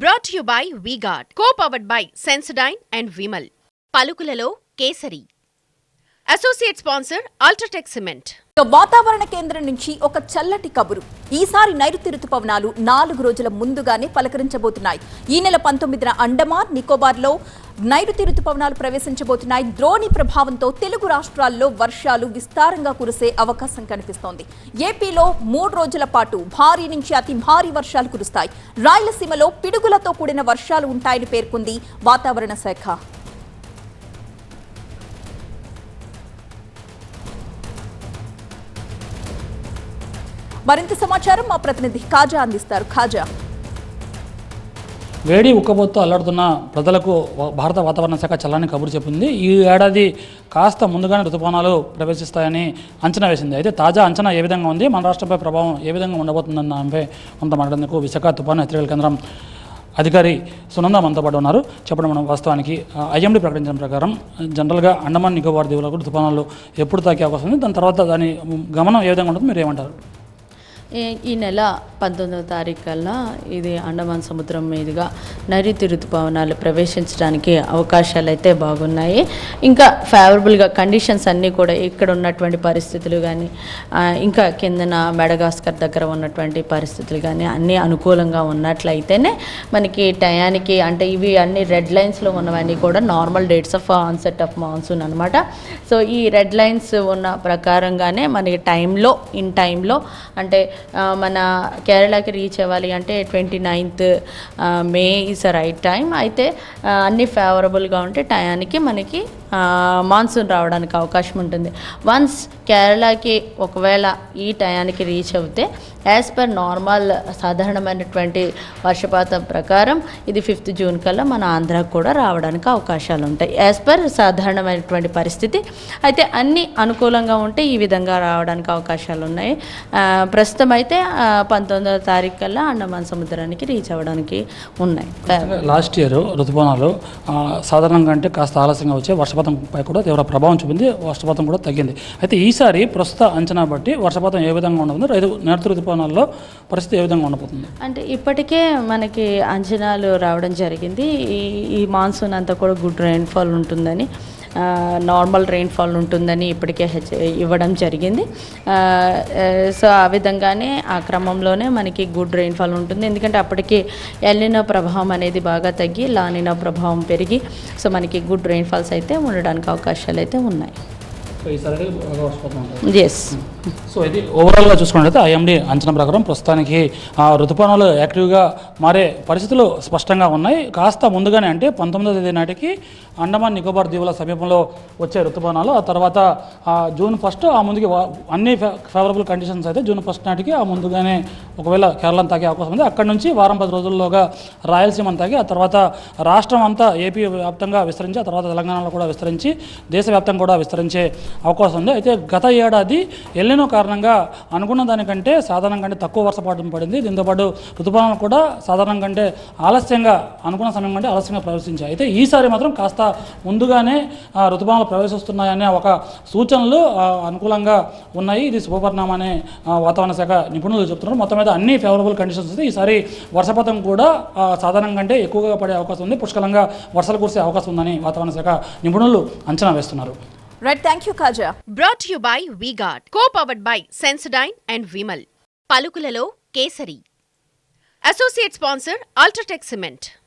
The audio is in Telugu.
Brought you by V Guard co powered by Sensodyne and Vimal పలుకులలో Kesari. Associate sponsor UltraTech cement వాతావరణ కేంద్రం నుంచి ఒక చల్లటి కబురు. ఈసారి నైరుతి రుతుపవనాలు నాలుగు రోజుల ముందుగానే పలకరించబోతున్నాయి. ఈ నెల పంతొమ్మిదిన అండమాన్ నికోబార్లో నైరుతి రుతుపవనాలు ప్రవేశించబోతున్నాయి. ద్రోణి ప్రభావంతో తెలుగు రాష్ట్రాల్లో వర్షాలు విస్తారంగా కురిసే అవకాశం కనిపిస్తోంది. ఏపీలో మూడు రోజుల పాటు భారీ నుంచి అతి భారీ వర్షాలు కురుస్తాయి. రాయలసీమలో పిడుగులతో కూడిన వర్షాలు ఉంటాయని పేర్కొంది వాతావరణ శాఖ. మరింత సమాచారం మా ప్రతినిధి ఖాజా అందిస్తారు. ఖాజా. వేడి ఉక్కబోతూ అల్లాడుతున్న ప్రజలకు భారత వాతావరణ శాఖ చల్లని కబురు చెప్పింది. ఈ ఏడాది కాస్త ముందుగానే ఋతుపవనాలు ప్రవేశిస్తాయని అంచనా వేసింది. అయితే తాజా అంచనా ఏ విధంగా ఉంది? మన రాష్ట్రంపై ప్రభావం ఏ విధంగా ఉండబోతుందన్న దానిపై కొంత మాట్లాడేందుకు విశాఖ తుఫాను హెచ్చరికల కేంద్రం అధికారి సునంద మనతో పాటు ఉన్నారు. చెప్పడం మనం వాస్తవానికి ఐఎండీ ప్రకటించిన ప్రకారం జనరల్గా అండమాన్ నికోబార్ దీవులకు ఋతుపవనాలు ఎప్పుడు తాకే అవకాశం ఉంది. దాని తర్వాత దాని గమనం ఏ విధంగా ఉంటుంది మీరు ఏమంటారు? ఈ- నెల పంతొమ్మిదవ తారీఖు కల్లా ఇది అండమాన్ సముద్రం మీదుగా నైరుతి ఋతుపవనాలు ప్రవేశించడానికి అవకాశాలు అయితే బాగున్నాయి. ఇంకా ఫేవరబుల్గా కండిషన్స్ అన్నీ కూడా ఇక్కడ ఉన్నటువంటి పరిస్థితులు కానీ ఇంకా కిందన మెడగాస్కర్ దగ్గర ఉన్నటువంటి పరిస్థితులు కానీ అన్నీ అనుకూలంగా ఉన్నట్లయితేనే మనకి టయానికి అంటే ఇవి అన్ని రెడ్ లైన్స్లో ఉన్నవన్నీ కూడా normal dates of onset of monsoon అనమాట సో ఈ రెడ్ లైన్స్ ఉన్న ప్రకారంగానే మనకి టైంలో ఇన్ టైంలో అంటే మన కేరళకి రీచ్ అవ్వాలి అంటే twenty ninth May is a right time అయితే అన్ని ఫేవరబుల్గా ఉంటే టయానికి మనకి మాన్సూన్ రావడానికి అవకాశం ఉంటుంది. వన్స్ కేరళకి ఒకవేళ ఈ టయానికి రీచ్ అవుతే యాజ్ పర్ నార్మల్ సాధారణమైనటువంటి వర్షపాతం ప్రకారం ఇది ఫిఫ్త్ జూన్ కల్లా మన ఆంధ్రాకు కూడా రావడానికి అవకాశాలు ఉంటాయి. యాజ్ పర్ సాధారణమైనటువంటి పరిస్థితి అయితే అన్ని అనుకూలంగా ఉంటే ఈ విధంగా రావడానికి అవకాశాలు ఉన్నాయి. ప్రస్తుతం అయితే పంతొమ్మిదవ తారీఖు కల్లా అండమాన్ సముద్రానికి రీచ్ అవ్వడానికి ఉన్నాయి. లాస్ట్ ఇయర్ ఋతుపవనాలు సాధారణంగా అంటే కాస్త ఆలస్యంగా వచ్చే వర్షపాతంపై కూడా తీవ్ర ప్రభావం చూపింది వర్షపాతం కూడా తగ్గింది. అయితే ఈసారి ప్రస్తుత అంచనా బట్టి వర్షపాతం ఏ విధంగా ఉండదు రైతు నేత ఋతుపవనాల్లో పరిస్థితి ఏ విధంగా ఉండబోతుంది? అంటే ఇప్పటికే మనకి అంచనాలు రావడం జరిగింది. ఈ ఈ మాన్సూన్ అంతా కూడా గుడ్ రెయిన్ఫాల్ ఉంటుందని నార్మల్ రెయిన్ఫాల్ ఉంటుందని ఇప్పటికే హెచ్చ ఇవ్వడం జరిగింది. సో ఆ విధంగానే ఆ క్రమంలోనే మనకి గుడ్ రెయిన్ఫాల్ ఉంటుంది. ఎందుకంటే అప్పటికి ఎల్లినో ప్రభావం అనేది బాగా తగ్గి లానినో ప్రభావం పెరిగి సో మనకి గుడ్ రెయిన్ఫాల్స్ అయితే ఉండడానికి అవకాశాలు అయితే ఉన్నాయి. ఎస్ సో ఇది ఓవరాల్గా చూసుకున్నట్లయితే ఐఎండి అంచనా ప్రకారం ప్రస్తుతానికి ఆ ఋతుపవనాలు యాక్టివ్గా మారే పరిస్థితులు స్పష్టంగా ఉన్నాయి. కాస్త ముందుగానే అంటే పంతొమ్మిదో తేదీ నాటికి అండమాన్ నికోబార్ దీవుల సమీపంలో వచ్చే ఋతుపవనాలు ఆ తర్వాత జూన్ ఫస్ట్ ఆ ముందుకి అన్ని ఫేవరబుల్ కండిషన్స్ అయితే జూన్ ఫస్ట్ నాటికి ఆ ముందుగానే ఒకవేళ కేరళను తాగే అవకాశం ఉంది. అక్కడ నుంచి వారం పది రోజుల్లోగా రాయలసీమను తాకి ఆ తర్వాత రాష్ట్రం అంతా ఏపీ వ్యాప్తంగా విస్తరించి ఆ తర్వాత తెలంగాణలో కూడా విస్తరించి దేశవ్యాప్తంగా కూడా విస్తరించే అవకాశం ఉంది. అయితే గత ఏడాది ఎల్లిన కారణంగా అనుకున్న దానికంటే సాధారణం కంటే తక్కువ వర్షపాతం పడింది. దీంతోపాటు ఋతుపవనాలు కూడా సాధారణం కంటే ఆలస్యంగా అనుకున్న సమయం కంటే ఆలస్యంగా ప్రవేశించాయి. అయితే ఈసారి మాత్రం కాస్త ముందుగానే ఋతుపవనాలు ప్రవేశిస్తున్నాయనే ఒక సూచనలు అనుకూలంగా ఉన్నాయి. ఇది శుభపరిణామనే వాతావరణ శాఖ నిపుణులు చెప్తున్నారు. మొత్తం మీద అన్ని ఫేవరబుల్ కండిషన్స్ అయితే ఈసారి వర్షపాతం కూడా సాధారణం కంటే ఎక్కువగా పడే అవకాశం ఉంది. పుష్కలంగా వర్షాలు కురిసే అవకాశం ఉందని వాతావరణ శాఖ నిపుణులు అంచనా వేస్తున్నారు. right thank you Khaja brought you by V Guard co powered by Sensodyne and Vimal పలుకులలో Kesari associate sponsor UltraTech cement